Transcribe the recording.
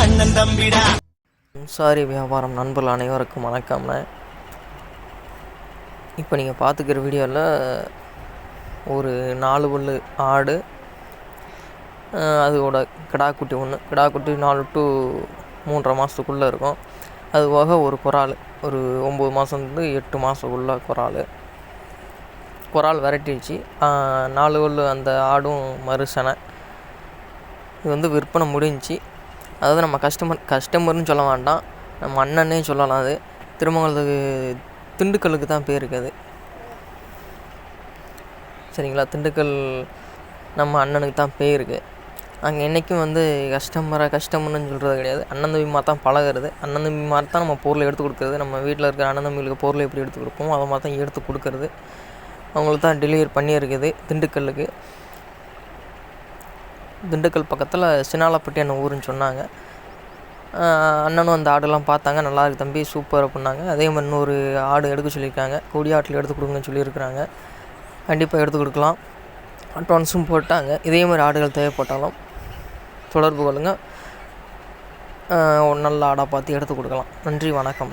அண்ணன் தம்பிடா. சாரி வியாபாரம் நண்பர்கள் அனைவருக்கும் வணக்கம்ண்ணே. இப்போ நீங்கள் பார்த்துக்கிற வீடியோவில் ஒரு நாலு பல்லு ஆடு அதோட கிடாக்குட்டி ஒன்று கிடாக்குட்டி நாலு டு மூன்றரை மாதத்துக்குள்ளே இருக்கும். அது போக ஒரு குறால். ஒரு ஒம்பது மாதத்துலேருந்து எட்டு மாதத்துக்குள்ளே குறால். குறால் விரட்டிடுச்சு நாலு பல்லு அந்த ஆடும் மறுசனை. இது வந்து விற்பனை முடிஞ்சுச்சு. அதாவது நம்ம கஸ்டமர் கஸ்டமர்னு சொல்ல வேண்டாம். நம்ம அண்ணனே சொல்லலாம் அது. திருமங்கலத்துக்கு திண்டுக்கல்லுக்கு தான் பேர் இருக்குது. சரிங்களா? திண்டுக்கல் நம்ம அண்ணனுக்கு தான் பேர் இருக்குது அங்கே என்றைக்கும் வந்து கஸ்டமரை கஸ்டமர்னு சொல்கிறது கிடையாது. அண்ணன் தம்பி மாதிரி தான் பழகுறது. அண்ணன் தம்பி மாதிரி தான் நம்ம பொருளை எடுத்து கொடுக்குறது. நம்ம வீட்டில் இருக்கிற அண்ணன் தம்பிகளுக்கு பொருளை எப்படி எடுத்து கொடுப்போம் அதை மாதிரி தான் எடுத்து கொடுக்குறது. அவங்களுக்கு தான் டெலிவரி பண்ணியிருக்குது திண்டுக்கல்லுக்கு. திண்டுக்கல் பக்கத்தில் சினாலப்பட்டி அண்ணன் ஊருன்னு சொன்னாங்க. அண்ணனும் அந்த ஆடெல்லாம் பார்த்தாங்க. நல்லா இருக்கு தம்பி சூப்பர் அப்படின்னாங்க. அதே மாதிரி இன்னொரு ஆடு எடுக்க சொல்லியிருக்காங்க. கொடி ஆட்டில் எடுத்து கொடுங்கன்னு சொல்லியிருக்கிறாங்க. கண்டிப்பாக எடுத்து கொடுக்கலாம். அட்வான்ஸும் போட்டாங்க. இதே மாதிரி ஆடுகள் தேவைப்பட்டாலும் தொடர்பு கொள்ளுங்கள் நல்ல ஆடாக பார்த்து எடுத்து கொடுக்கலாம். நன்றி வணக்கம்.